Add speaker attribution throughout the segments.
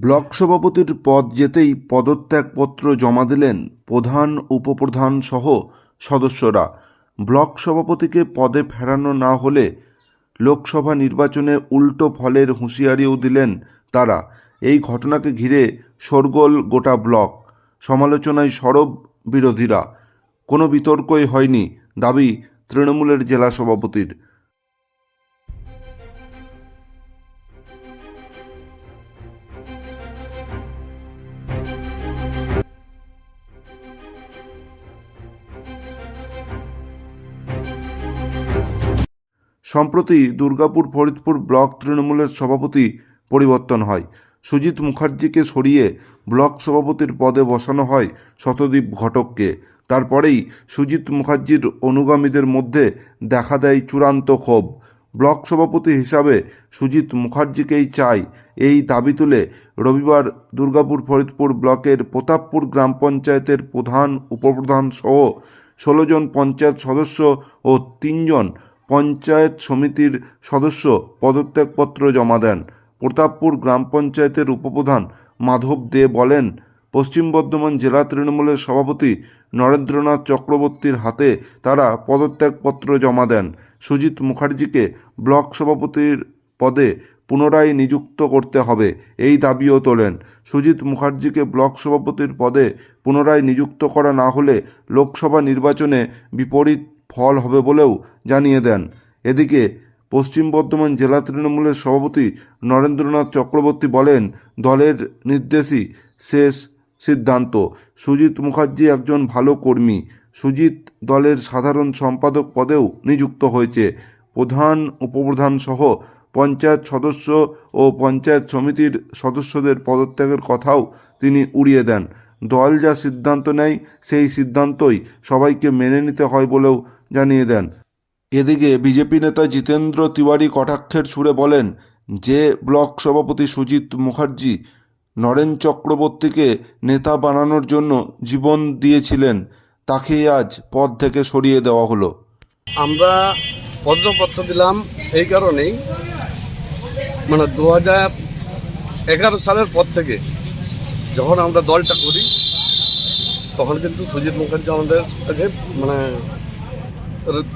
Speaker 1: Block সভাপতির পদ যেতেই পদত্যাগপত্র জমা দিলেন প্রধান, উপপ্রধান সহ সদস্যরা। ব্লক সভাপতিকে পদে ফেরানো না হলে লোকসভা নির্বাচনে উল্টো ফলের হুঁশিয়ারিও দিলেন তারা। এই ঘটনাকে ঘিরে শোরগোল গোটা ব্লক। সমালোচনায় সরব বিরোধীরা। কোনো বিতর্কই হয়নি, দাবি তৃণমূলের জেলা সভাপতির। সম্প্রতি দুর্গাপুর ফরিদপুর ব্লক তৃণমূলের সভাপতি পরিবর্তন হয়। সুজিত মুখার্জিকে সরিয়ে ব্লক সভাপতির পদে বসানো হয় শতদীপ ঘটককে। তারপরেই সুজিত মুখার্জির অনুগামীদের মধ্যে দেখা দেয় চূড়ান্ত ক্ষোভ। ব্লক সভাপতি হিসাবে সুজিত মুখার্জিকেই চাই এই দাবি তুলে রবিবার দুর্গাপুর ফরিদপুর ব্লকের প্রতাপপুর গ্রাম পঞ্চায়েতের প্রধান, উপপ্রধান সহ ষোলো জন পঞ্চায়েত সদস্য ও তিনজন পঞ্চায়েত সমিতির সদস্য পদত্যাগপত্র জমা দেন। প্রতাপপুর গ্রাম পঞ্চায়েতের উপপ্রধান মাধব দে বলেন, পশ্চিম বর্ধমান জেলা তৃণমূলের সভাপতি নরেন্দ্রনাথ চক্রবর্তীর হাতে তারা পদত্যাগপত্র জমা দেন। সুজিত মুখার্জিকে ব্লক সভাপতির পদে পুনরায় নিযুক্ত করতে হবে, এই দাবিও তোলেন। সুজিত মুখার্জিকে ব্লক সভাপতির পদে পুনরায় নিযুক্ত করা না হলে লোকসভা নির্বাচনে বিপরীত ফল হবে বলেও জানিয়ে দেন। এদিকে পশ্চিম বর্ধমান জেলা তৃণমূলের সভাপতি নরেন্দ্রনাথ চক্রবর্তী বলেন, দলের নির্দেশই শেষ সিদ্ধান্ত। সুজিত মুখার্জি একজন ভালো কর্মী। সুজিত দলের সাধারণ সম্পাদক পদেও নিযুক্ত হয়েছে। প্রধান, উপপ্রধান সহ পঞ্চায়েত সদস্য ও পঞ্চায়েত সমিতির সদস্যদের পদত্যাগের কথাও তিনি উড়িয়ে দেন। দল যা সিদ্ধান্ত নেয়, সেই সিদ্ধান্তই সবাইকে মেনে নিতে হয় বলেও জানিয়ে দেন। এদিকে বিজেপি নেতা জিতেন্দ্র তিওয়ারি কটাক্ষের সুরে বলেন, যে ব্লক সভাপতি সুজিত মুখার্জি নরেন চক্রবর্তীকে নেতা বানানোর জন্য জীবন দিয়েছিলেন, তাকেই আজ পদ থেকে সরিয়ে দেওয়া হলো।
Speaker 2: আমরা পত্রপত্র দিলাম এই কারণেই মানে দু হাজার এগারো সালের পর থেকে যখন আমরা দলটা করি তখন কিন্তু সুজিত মুখার্জি আমাদের কাছে মানে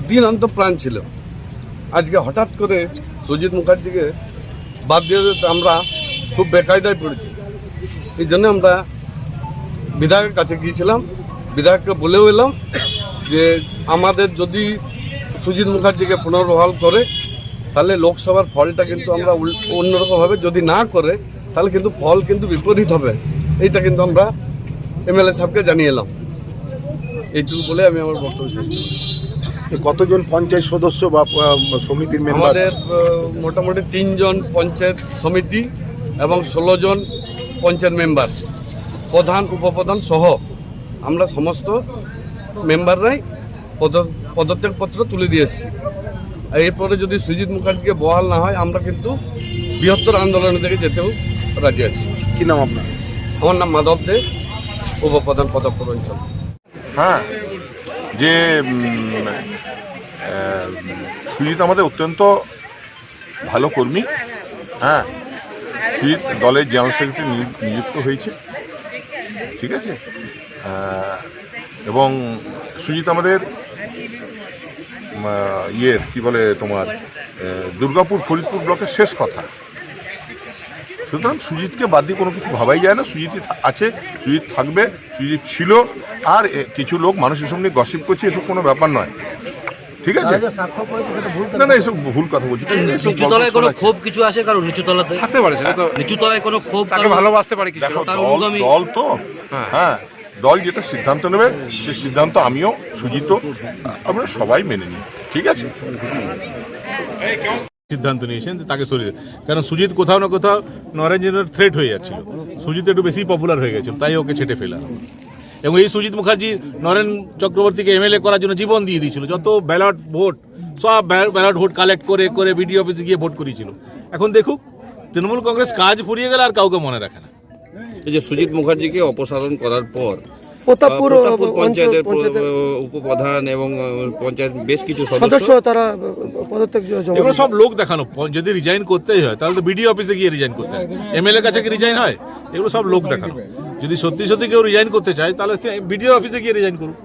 Speaker 2: দিনান্ত প্রাণ ছিল। আজকে হঠাৎ করে সুজিত মুখার্জিকে বাদ দিয়ে আমরা খুব বেকায়দায় পড়েছি। এই জন্য আমরা বিধায়কের কাছে গিয়েছিলাম। বিধায়ককে বলেও এলাম যে আমাদের যদি সুজিত মুখার্জিকে পুনর্বহাল করে, তাহলে লোকসভার ফলটা কিন্তু আমরা উল- অন্যরকমভাবে যদি না করে, তাহলে কিন্তু ফল কিন্তু বিপরীত হবে। এইটা কিন্তু আমরা এমএলএ সাহেবকে জানিয়ে এলাম। এইটুকু বলে আমি আমার বক্তব্য শেষ।
Speaker 3: কতজন পঞ্চায়েত সদস্য বা সমিতির মেম্বার?
Speaker 2: আমাদের মোটামুটি তিনজন পঞ্চায়েত সমিতি এবং ষোলো জন পঞ্চায়েত মেম্বার। প্রধান উপপ্রধান সহ আমরা সমস্ত মেম্বাররাই পদ পদত্যাগপত্র তুলে দিয়ে এসেছি। আর এরপরে যদি সুজিত মুখার্জিকে বহাল না হয় আমরা কিন্তু বৃহত্তর আন্দোলনের দিকে যেতেও রাজি আছি।
Speaker 3: কি নাম আপনার?
Speaker 2: আমার নাম মাধব দে। উপপ্রধান পদক্ষেপ অঞ্চল।
Speaker 4: হ্যাঁ যে সুজিত আমাদের অত্যন্ত ভালো কর্মী। হ্যাঁ সুজিত দলের জেনারেল সেক্রেটারি নিযুক্ত হয়েছে। ঠিক আছে? এবং সুজিত আমাদের ইয়ের, কি বলে তোমার দুর্গাপুর, ফরিদপুর ব্লকের শেষ কথা। সুতরাং সুজিতকে বাদ দিয়ে কোনো কিছু ভাবাই যায় না। সুজিত আছে সুজিত থাকবে সুজিত ছিল আর কিছু লোক মানুষের সঙ্গে গসিপ করছে এসব কোনো ব্যাপার নয়। ঠিক আছে? না না এসব ভুল কথা বলছি। এসব
Speaker 5: নিচু তলায় কোনো। ক্ষোভ কিছু আছে কারণ নিচু তলাতে?
Speaker 6: থাকতে পারে সেটা তো
Speaker 5: নিচু কোনো ক্ষোভ
Speaker 6: তাকে ভালোবাসতে পারে কিছু
Speaker 4: দল তো
Speaker 6: হ্যাঁ।
Speaker 4: হ্যাঁ দল যেটা সিদ্ধান্ত নেবে সেই সিদ্ধান্ত আমিও সুজিত আমরা সবাই মেনে নিই। ঠিক আছে?
Speaker 6: সিদ্ধান্ত নিয়েছেন তাকে সরিয়ে। কারণ সুজিত কোথাও না কোথাও নরেন্দ্রের থ্রেট হয়ে যাচ্ছিল। সুজিত একটু বেশি পপুলার হয়ে গেছিল, তাই ওকে ছেটে ফেলা। এবং এই সুজিত মুখার্জি নরেন চক্রবর্তীকে এমএলএ করার জন্য জীবন দিয়ে দিয়েছিল। যত ব্যালট ভোট সব ব্যালট ভোট কালেক্ট করে করে বিডিও অফিসে গিয়ে ভোট করিয়েছিল এখন দেখুক, তৃণমূল কংগ্রেস কাজ ফুরিয়ে গেলে আর কাউকে মনে রাখে না।
Speaker 7: এই যে সুজিত মুখার্জিকে অপসারণ করার পর প্রতাপপুর
Speaker 8: পঞ্চায়েতের উপপ্রধান এবং পঞ্চায়েত বেশ কিছু
Speaker 7: সদস্য। তারা পদত্যাগ জমা
Speaker 6: এগুলো সব লোক দেখানো। যদি রিজাইন করতেই হয় তাহলে তো বিডিও অফিসে গিয়ে রিজাইন করতে হয়। এমএলএ কাছে কি রিজাইন হয়? এগুলো সব লোক দেখানো। যদি সত্যি সত্যি কেউ রিজাইন করতে চায় তাহলে বিডিও অফিসে গিয়ে রিজাইন করুক।